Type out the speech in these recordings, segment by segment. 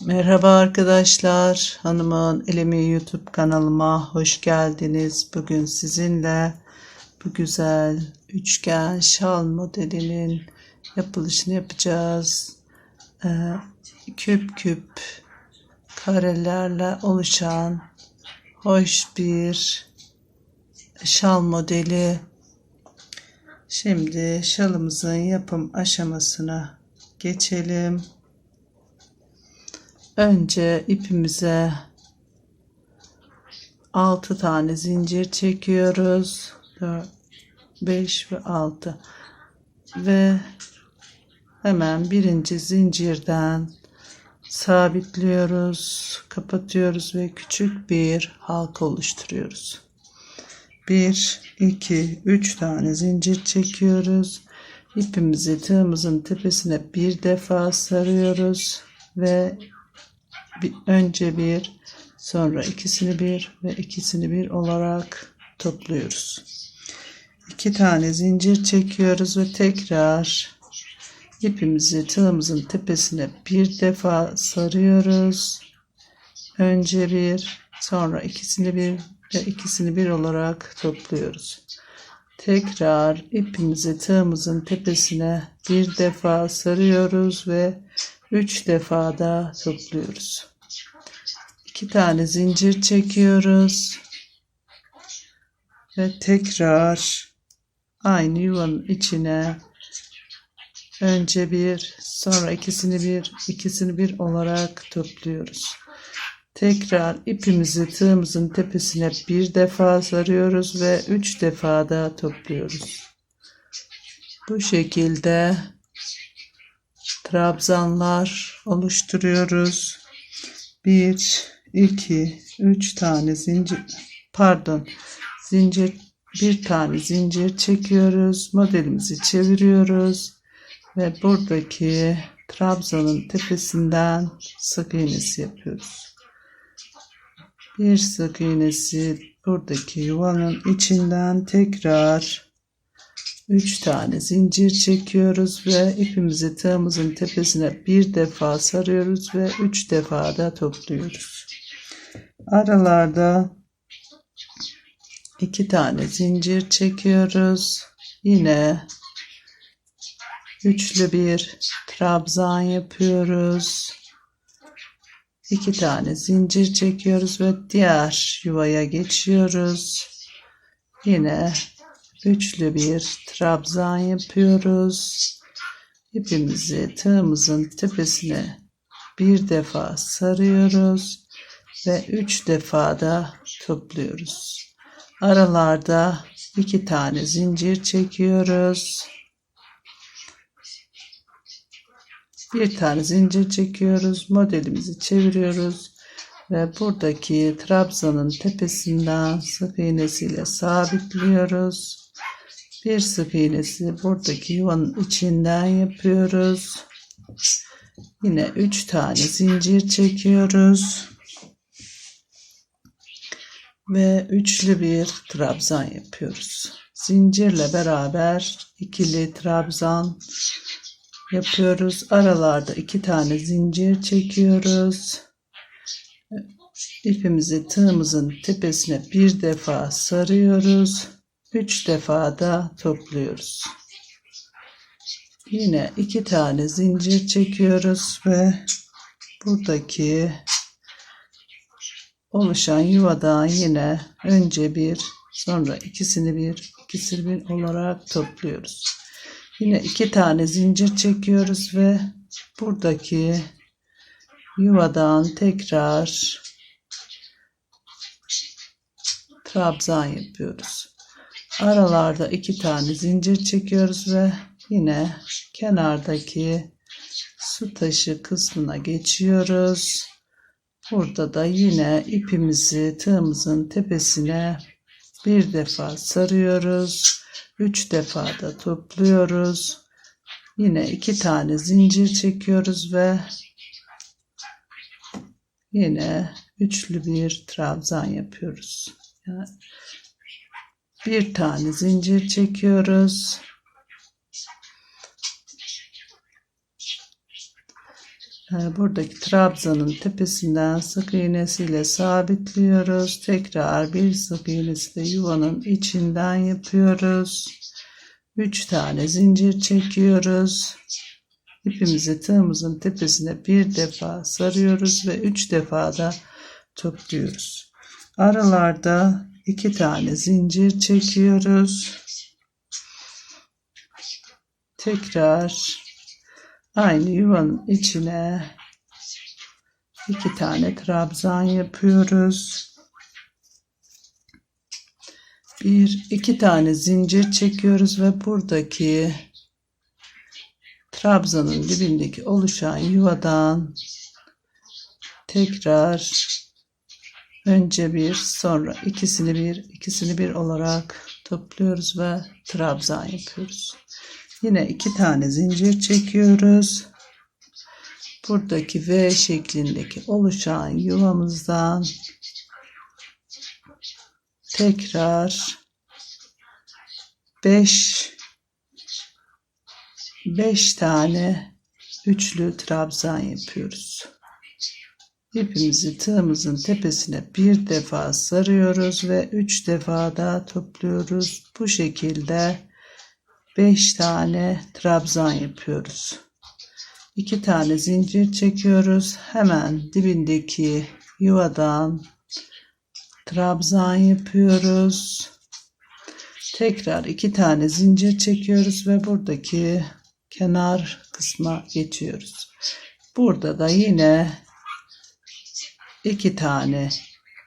Merhaba arkadaşlar. Hanımın Elemi YouTube kanalıma hoş geldiniz. Bugün sizinle bu güzel üçgen şal modelinin yapılışını yapacağız. Ee, küp küp karelerle oluşan hoş bir şal modeli. Şimdi şalımızın yapım aşamasına geçelim. Önce ipimize 6 tane zincir çekiyoruz. 4, 5 ve 6 ve hemen birinci zincirden sabitliyoruz, kapatıyoruz ve küçük bir halka oluşturuyoruz. 1 2 3 tane zincir çekiyoruz. İpimizi tığımızın tepesine bir defa sarıyoruz ve bir, önce bir sonra ikisini bir ve ikisini bir olarak topluyoruz. İki tane zincir çekiyoruz ve tekrar ipimizi tığımızın tepesine bir defa sarıyoruz. Önce bir sonra ikisini bir ve ikisini bir olarak topluyoruz. Tekrar ipimizi tığımızın tepesine bir defa sarıyoruz ve üç defa da topluyoruz. İki tane zincir çekiyoruz ve tekrar aynı yuvanın içine önce bir sonra ikisini bir ikisini bir olarak topluyoruz. Tekrar ipimizi tığımızın tepesine bir defa sarıyoruz ve üç defa da topluyoruz. Bu şekilde trabzanlar oluşturuyoruz. 1 2 3 tane zincir pardon zincir bir tane zincir çekiyoruz. Modelimizi çeviriyoruz ve buradaki trabzanın tepesinden sık iğnesi yapıyoruz. Bir sık iğnesi buradaki yuvanın içinden tekrar 3 tane zincir çekiyoruz ve ipimizi tığımızın tepesine bir defa sarıyoruz ve 3 defa da topluyoruz. Aralarda 2 tane zincir çekiyoruz. Yine üçlü bir trabzan yapıyoruz. 2 tane zincir çekiyoruz ve diğer yuvaya geçiyoruz. Yine üçlü bir trabzan yapıyoruz. İpimizi tığımızın tepesine bir defa sarıyoruz ve üç defa da topluyoruz. Aralarda iki tane zincir çekiyoruz. Bir tane zincir çekiyoruz. Modelimizi çeviriyoruz ve buradaki trabzanın tepesinden sık iğnesiyle sabitliyoruz. Bir sık iğnesi buradaki yuvanın içinden yapıyoruz. Yine 3 tane zincir çekiyoruz. Ve üçlü bir trabzan yapıyoruz. Zincirle beraber ikili trabzan yapıyoruz. Aralarda iki tane zincir çekiyoruz. İpimizi tığımızın tepesine bir defa sarıyoruz. Üç defa da topluyoruz. Yine iki tane zincir çekiyoruz ve buradaki oluşan yuvadan yine önce bir sonra ikisini bir ikisini bir olarak topluyoruz. Yine iki tane zincir çekiyoruz ve buradaki yuvadan tekrar trabzan yapıyoruz. Aralarda iki tane zincir çekiyoruz ve yine kenardaki su taşı kısmına geçiyoruz. Burada da yine ipimizi tığımızın tepesine bir defa sarıyoruz. Üç defa da topluyoruz. Yine iki tane zincir çekiyoruz ve yine üçlü bir trabzan yapıyoruz. Yani bir tane zincir çekiyoruz. e, buradaki trabzanın tepesinden sık iğnesiyle sabitliyoruz. Tekrar bir sık iğnesi de yuvanın içinden yapıyoruz. 3 tane zincir çekiyoruz. İpimizi tığımızın tepesine bir defa sarıyoruz ve 3 defa da topluyoruz. Aralarda 2 tane zincir çekiyoruz. Tekrar aynı yuvanın içine iki tane trabzan yapıyoruz. Bir, iki tane zincir çekiyoruz ve buradaki trabzanın dibindeki oluşan yuvadan tekrar önce bir sonra ikisini bir ikisini bir olarak topluyoruz ve trabzan yapıyoruz. Yine iki tane zincir çekiyoruz. Buradaki V şeklindeki oluşan yuvamızdan tekrar 5 5 tane üçlü trabzan yapıyoruz. İpimizi tığımızın tepesine bir defa sarıyoruz ve üç defa da topluyoruz. Bu şekilde 5 tane trabzan yapıyoruz. 2 tane zincir çekiyoruz. Hemen dibindeki yuvadan trabzan yapıyoruz. Tekrar iki tane zincir çekiyoruz ve buradaki kenar kısma geçiyoruz. Burada da yine iki tane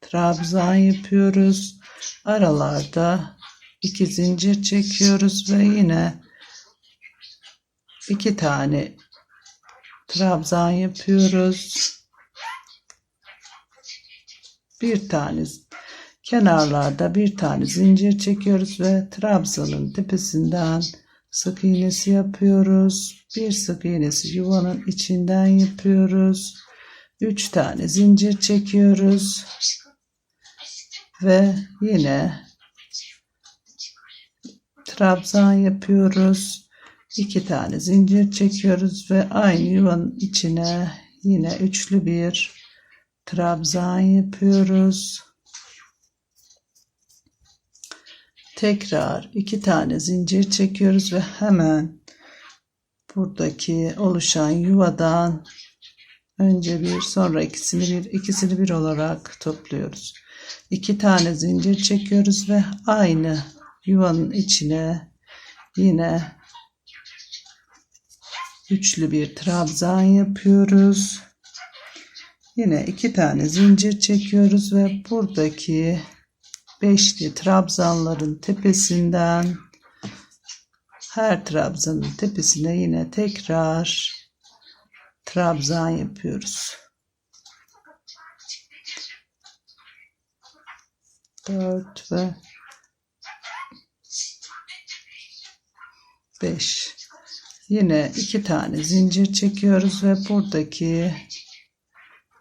trabzan yapıyoruz. Aralarda iki zincir çekiyoruz ve yine iki tane trabzan yapıyoruz. Bir tane kenarlarda bir tane zincir çekiyoruz ve trabzanın tepesinden sık iğnesi yapıyoruz. Bir sık iğnesi yuvanın içinden yapıyoruz. Üç tane zincir çekiyoruz. Ve yine trabzan yapıyoruz. İki tane zincir çekiyoruz ve aynı yuvanın içine yine üçlü bir trabzan yapıyoruz. Tekrar iki tane zincir çekiyoruz ve hemen buradaki oluşan yuvadan önce bir sonra ikisini bir ikisini bir olarak topluyoruz. İki tane zincir çekiyoruz ve aynı yuvanın içine yine üçlü bir trabzan yapıyoruz. Yine iki tane zincir çekiyoruz ve buradaki beşli trabzanların tepesinden her trabzanın tepesine yine tekrar trabzan yapıyoruz. 4 ve 5 yine iki tane zincir çekiyoruz ve buradaki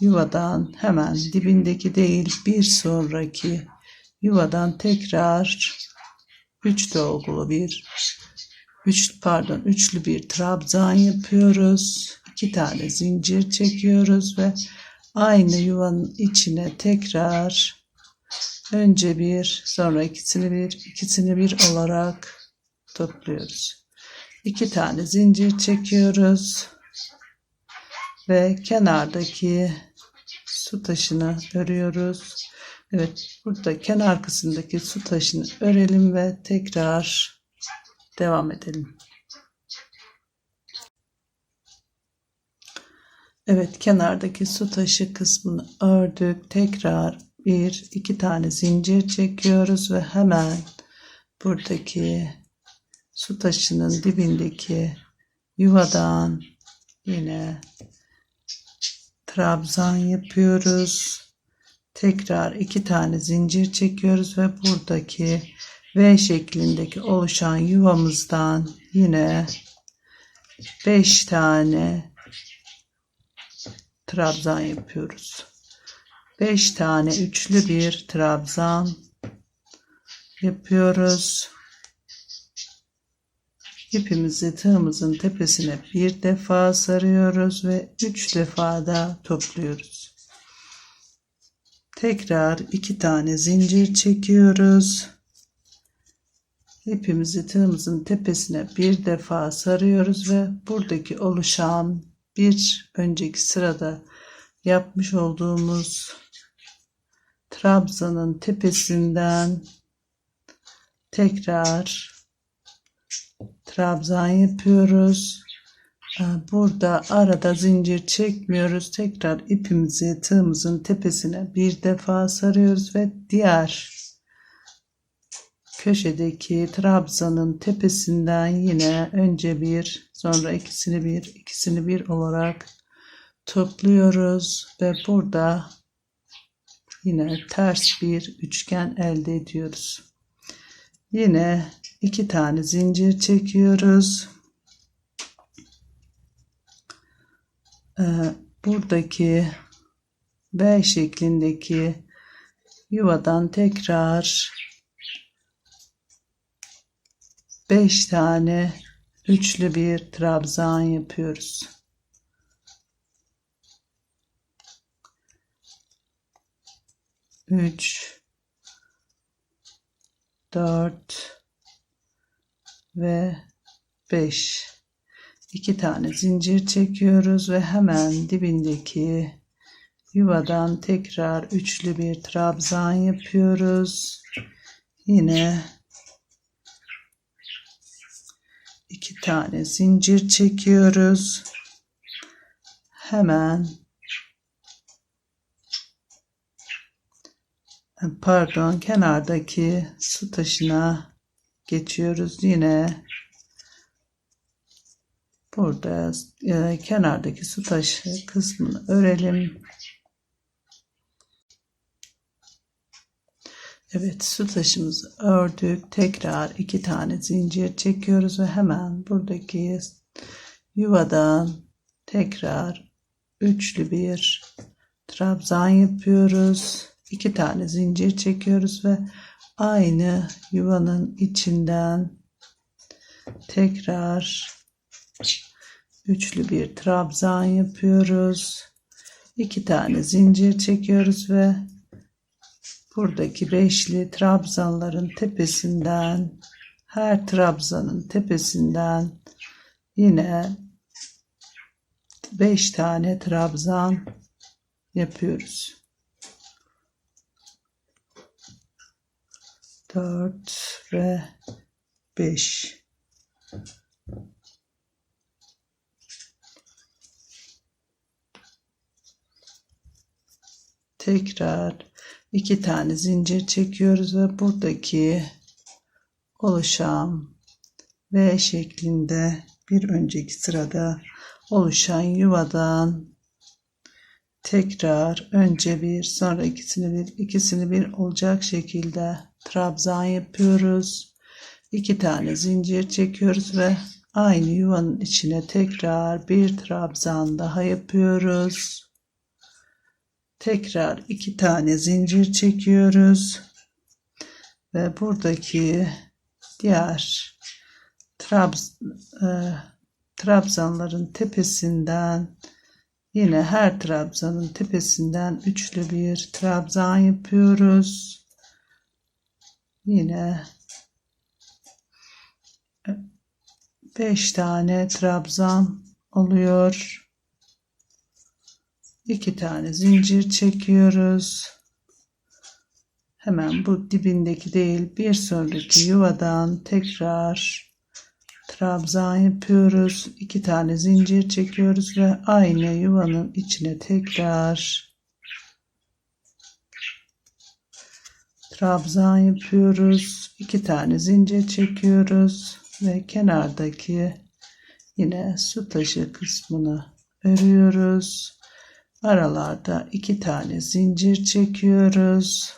yuvadan hemen dibindeki değil bir sonraki yuvadan tekrar üç dolgulu bir üç pardon üçlü bir trabzan yapıyoruz. İki tane zincir çekiyoruz ve aynı yuvanın içine tekrar önce bir sonra ikisini bir ikisini bir olarak topluyoruz. iki tane zincir çekiyoruz ve kenardaki su taşını örüyoruz. Evet burada kenar kısımdaki su taşını örelim ve tekrar devam edelim. Evet kenardaki su taşı kısmını ördük. Tekrar bir iki tane zincir çekiyoruz ve hemen buradaki su taşının dibindeki yuvadan yine trabzan yapıyoruz. Tekrar iki tane zincir çekiyoruz ve buradaki V şeklindeki oluşan yuvamızdan yine 5 tane trabzan yapıyoruz. 5 tane üçlü bir trabzan yapıyoruz. ipimizi tığımızın tepesine bir defa sarıyoruz ve üç defa da topluyoruz. Tekrar iki tane zincir çekiyoruz. İpimizi tığımızın tepesine bir defa sarıyoruz ve buradaki oluşan bir önceki sırada yapmış olduğumuz trabzanın tepesinden tekrar trabzan yapıyoruz. Ee, Burada arada zincir çekmiyoruz. Tekrar ipimizi tığımızın tepesine bir defa sarıyoruz ve diğer köşedeki trabzanın tepesinden yine önce bir sonra ikisini bir ikisini bir olarak topluyoruz ve burada yine ters bir üçgen elde ediyoruz. Yine iki tane zincir çekiyoruz. Ee, buradaki B şeklindeki yuvadan tekrar 5 tane üçlü bir trabzan yapıyoruz. Üç, dört ve beş. İki tane zincir çekiyoruz ve hemen dibindeki yuvadan tekrar üçlü bir trabzan yapıyoruz. Yine iki tane zincir çekiyoruz. Hemen pardon kenardaki su taşına geçiyoruz. Yine burada e, kenardaki su taşı kısmını örelim. Evet su taşımızı ördük. Tekrar iki tane zincir çekiyoruz ve hemen buradaki yuvadan tekrar üçlü bir trabzan yapıyoruz. İki tane zincir çekiyoruz ve aynı yuvanın içinden tekrar üçlü bir trabzan yapıyoruz. İki tane zincir çekiyoruz ve buradaki beşli trabzanların tepesinden her trabzanın tepesinden yine beş tane trabzan yapıyoruz. Dört ve beş. Tekrar iki tane zincir çekiyoruz ve buradaki oluşan V şeklinde bir önceki sırada oluşan yuvadan tekrar önce bir sonra ikisini bir ikisini bir olacak şekilde trabzan yapıyoruz. İki tane zincir çekiyoruz ve aynı yuvanın içine tekrar bir trabzan daha yapıyoruz. Tekrar iki tane zincir çekiyoruz. Ve buradaki diğer trabz, e, trabzanların tepesinden yine her trabzanın tepesinden üçlü bir trabzan yapıyoruz. Yine 5 tane trabzan oluyor. 2 tane zincir çekiyoruz. Hemen bu dibindeki değil bir sonraki yuvadan tekrar trabzan yapıyoruz. 2 tane zincir çekiyoruz ve aynı yuvanın içine tekrar trabzan yapıyoruz. 2 tane zincir çekiyoruz ve kenardaki yine su taşı kısmını örüyoruz. Aralarda iki tane zincir çekiyoruz.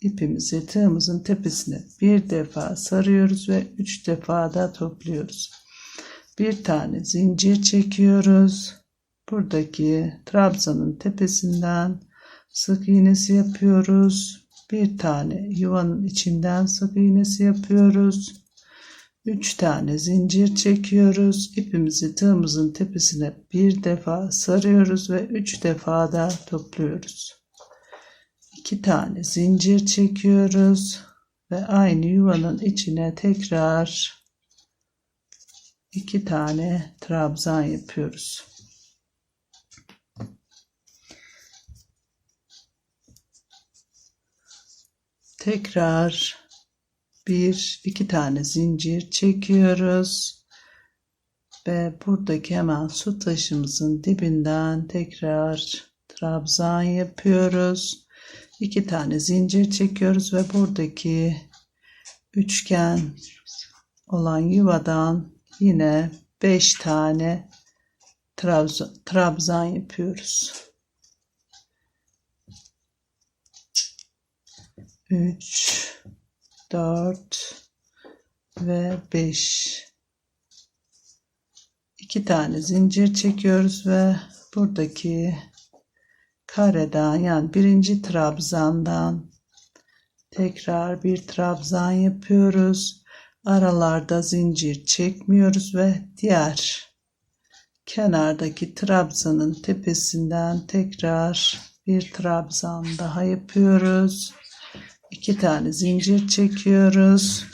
İpimizi tığımızın tepesine bir defa sarıyoruz ve üç defa da topluyoruz. Bir tane zincir çekiyoruz. Buradaki trabzanın tepesinden sık iğnesi yapıyoruz. Bir tane yuvanın içinden sık iğnesi yapıyoruz. 3 tane zincir çekiyoruz. İpimizi tığımızın tepesine bir defa sarıyoruz ve 3 defa da topluyoruz. 2 tane zincir çekiyoruz ve aynı yuvanın içine tekrar 2 tane trabzan yapıyoruz. Tekrar bir iki tane zincir çekiyoruz. Ve buradaki hemen su taşımızın dibinden tekrar trabzan yapıyoruz. İki tane zincir çekiyoruz ve buradaki üçgen olan yuvadan yine beş tane trabzan, trabzan yapıyoruz. 3 4 ve 5 iki tane zincir çekiyoruz ve buradaki kareden yani birinci trabzandan tekrar bir trabzan yapıyoruz. Aralarda zincir çekmiyoruz ve diğer kenardaki trabzanın tepesinden tekrar bir trabzan daha yapıyoruz iki tane zincir çekiyoruz.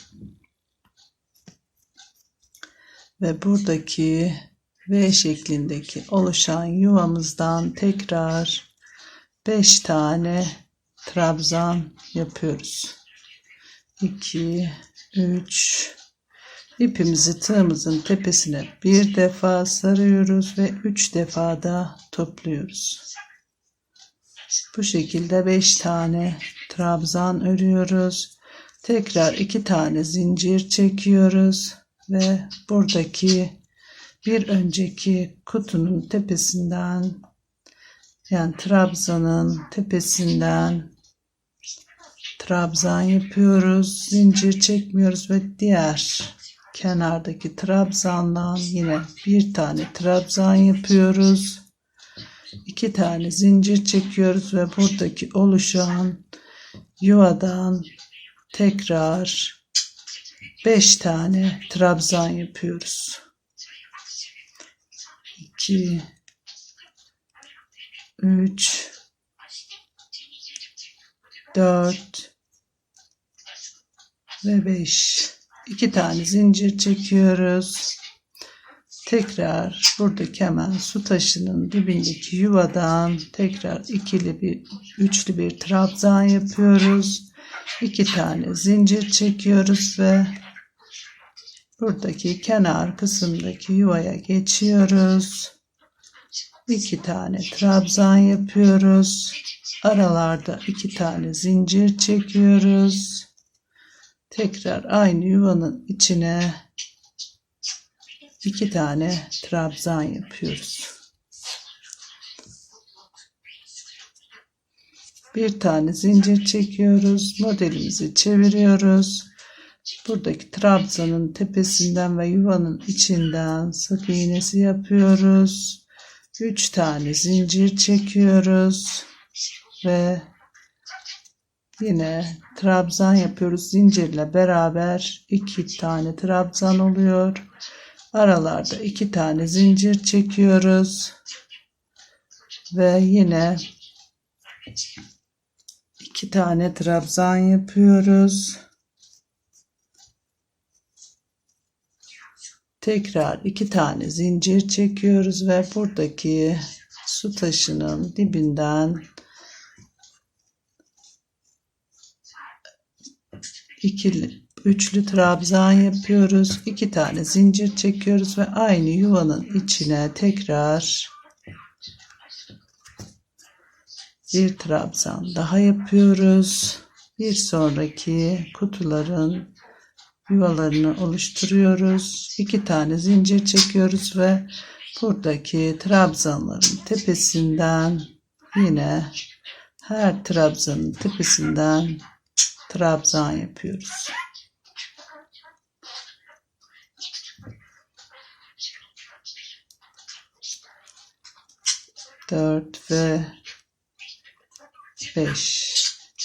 Ve buradaki V şeklindeki oluşan yuvamızdan tekrar 5 tane trabzan yapıyoruz. 2 3 ipimizi tığımızın tepesine bir defa sarıyoruz ve 3 defa da topluyoruz bu şekilde 5 tane trabzan örüyoruz. Tekrar 2 tane zincir çekiyoruz ve buradaki bir önceki kutunun tepesinden yani trabzanın tepesinden trabzan yapıyoruz. Zincir çekmiyoruz ve diğer kenardaki trabzandan yine bir tane trabzan yapıyoruz iki tane zincir çekiyoruz ve buradaki oluşan yuvadan tekrar 5 tane trabzan yapıyoruz. 2 3 4 ve 5 iki tane zincir çekiyoruz tekrar buradaki hemen su taşının dibindeki yuvadan tekrar ikili bir üçlü bir trabzan yapıyoruz. iki tane zincir çekiyoruz ve buradaki kenar kısımdaki yuvaya geçiyoruz. iki tane trabzan yapıyoruz. Aralarda iki tane zincir çekiyoruz. Tekrar aynı yuvanın içine iki tane trabzan yapıyoruz. Bir tane zincir çekiyoruz. Modelimizi çeviriyoruz. Buradaki trabzanın tepesinden ve yuvanın içinden sık iğnesi yapıyoruz. 3 tane zincir çekiyoruz ve yine trabzan yapıyoruz. Zincirle beraber 2 tane trabzan oluyor. Aralarda iki tane zincir çekiyoruz. Ve yine iki tane trabzan yapıyoruz. Tekrar iki tane zincir çekiyoruz ve buradaki su taşının dibinden ikili üçlü trabzan yapıyoruz. iki tane zincir çekiyoruz ve aynı yuvanın içine tekrar bir trabzan daha yapıyoruz. Bir sonraki kutuların yuvalarını oluşturuyoruz. iki tane zincir çekiyoruz ve buradaki trabzanların tepesinden yine her trabzanın tepesinden trabzan yapıyoruz. 4 ve 5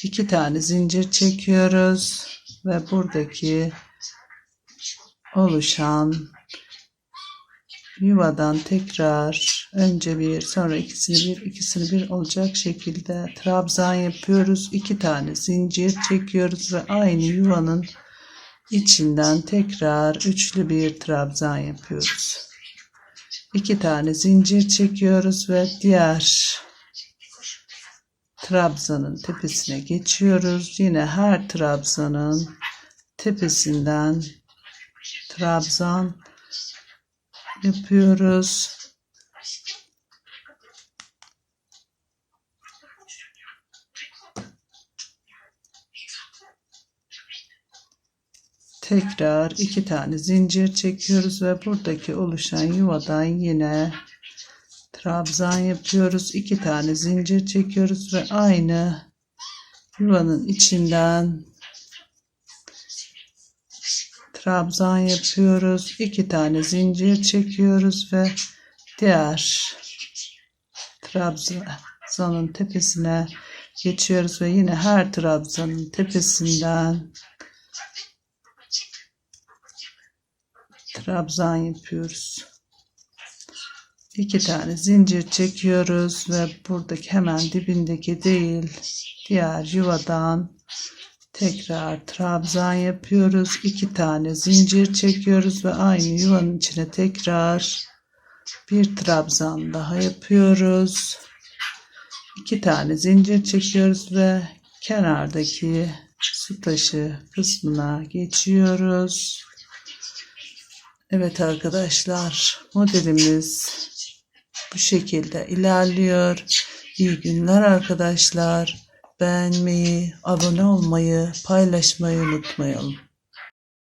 iki tane zincir çekiyoruz ve buradaki oluşan yuvadan tekrar önce bir sonra ikisini bir ikisini bir olacak şekilde trabzan yapıyoruz. iki tane zincir çekiyoruz ve aynı yuvanın içinden tekrar üçlü bir trabzan yapıyoruz. İki tane zincir çekiyoruz ve diğer trabzanın tepesine geçiyoruz. Yine her trabzanın tepesinden trabzan yapıyoruz. Tekrar iki tane zincir çekiyoruz ve buradaki oluşan yuvadan yine trabzan yapıyoruz. iki tane zincir çekiyoruz ve aynı yuvanın içinden trabzan yapıyoruz. iki tane zincir çekiyoruz ve diğer trabzanın tepesine geçiyoruz ve yine her trabzanın tepesinden trabzan yapıyoruz. İki tane zincir çekiyoruz ve buradaki hemen dibindeki değil diğer yuvadan tekrar trabzan yapıyoruz. İki tane zincir çekiyoruz ve aynı yuvanın içine tekrar bir trabzan daha yapıyoruz. İki tane zincir çekiyoruz ve kenardaki su taşı kısmına geçiyoruz. Evet arkadaşlar modelimiz bu şekilde ilerliyor. İyi günler arkadaşlar. Beğenmeyi, abone olmayı, paylaşmayı unutmayalım.